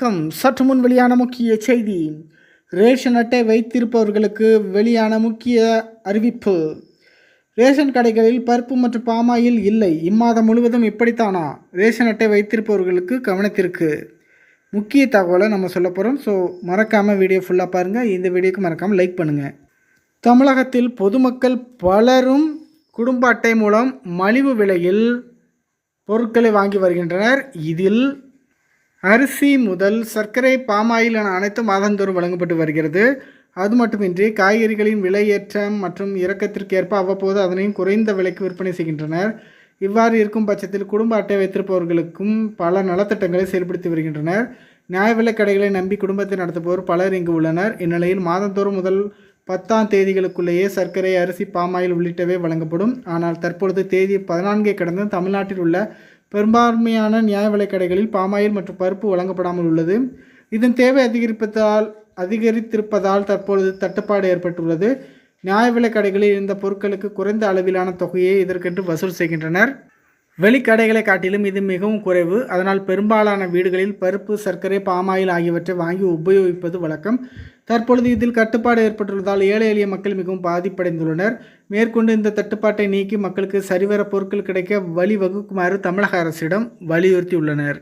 வணக்கம். சற்று முன் வெளியான முக்கிய செய்தி. ரேஷன் அட்டை வைத்திருப்பவர்களுக்கு வெளியான முக்கிய அறிவிப்பு. ரேஷன் கடைகளில் பருப்பு மற்றும் பாமாயில் இல்லை. இம்மாதம் முழுவதும் இப்படித்தானா? ரேஷன் அட்டை வைத்திருப்பவர்களுக்கு கவனத்திற்கு. முக்கிய தகவலை நம்ம சொல்ல போகிறோம் ஸோ மறக்காமல் வீடியோ ஃபுல்லாக பாருங்கள் இந்த வீடியோக்கு மறக்காமல் லைக் பண்ணுங்கள் தமிழகத்தில் பொதுமக்கள் பலரும் குடும்ப அட்டை மூலம் மலிவு விலையில் பொருட்களை வாங்கி வருகின்றனர். இதில் அரிசி முதல் சர்க்கரை பாமாயில் என அனைத்தும் மாதந்தோறும் வழங்கப்பட்டு வருகிறது. அது மட்டுமின்றி காய்கறிகளின் விலையேற்றம் மற்றும் இறக்கத்திற்கேற்ப அவ்வப்போது அதனையும் குறைந்த விலைக்கு விற்பனை செய்கின்றனர். இவ்வாறு இருக்கும் பட்சத்தில் குடும்ப அட்டை வைத்திருப்பவர்களுக்கும் பல நலத்திட்டங்களை செயல்படுத்தி வருகின்றனர். நியாய விலைக் கடைகளை நம்பி குடும்பத்தை நடத்துபவர் பலர் இங்கு உள்ளனர். இந்நிலையில் மாதந்தோறும் முதல் பத்தாம் தேதிகளுக்குள்ளேயே சர்க்கரை அரிசி பாமாயில் உள்ளிட்டவை வழங்கப்படும். ஆனால் தற்பொழுது தேதி பதினான்கை கடந்து தமிழ்நாட்டில் உள்ள பெரும்பான்மையான நியாய விலைக்கடைகளில் பாமாயில் மற்றும் பருப்பு வழங்கப்படாமல் உள்ளது. இதன் தேவை அதிகரிப்பதால் அதிகரித்திருப்பதால் தற்பொழுது தட்டுப்பாடு ஏற்பட்டுள்ளது. நியாய விலைக் கடைகளில் இந்த பொருட்களுக்கு குறைந்த அளவிலான தொகையை இதற்கென்று வசூல் செய்கின்றனர். வெளிக்கடைகளை காட்டிலும் இது மிகவும் குறைவு. அதனால் பெரும்பாலான வீடுகளில் பருப்பு சர்க்கரை பாமாயில் ஆகியவற்றை வாங்கி உபயோகிப்பது வழக்கம். தற்பொழுது இதில் கட்டுப்பாடு ஏற்பட்டுள்ளதால் ஏழை எளிய மக்கள் மிகவும் பாதிப்படைந்துள்ளனர். மேற்கொண்டு இந்த தட்டுப்பாட்டை நீக்கி மக்களுக்கு சரிவர பொருட்கள் கிடைக்க வழிவகுக்குமாறு தமிழக அரசிடம் வலியுறுத்தியுள்ளனர்.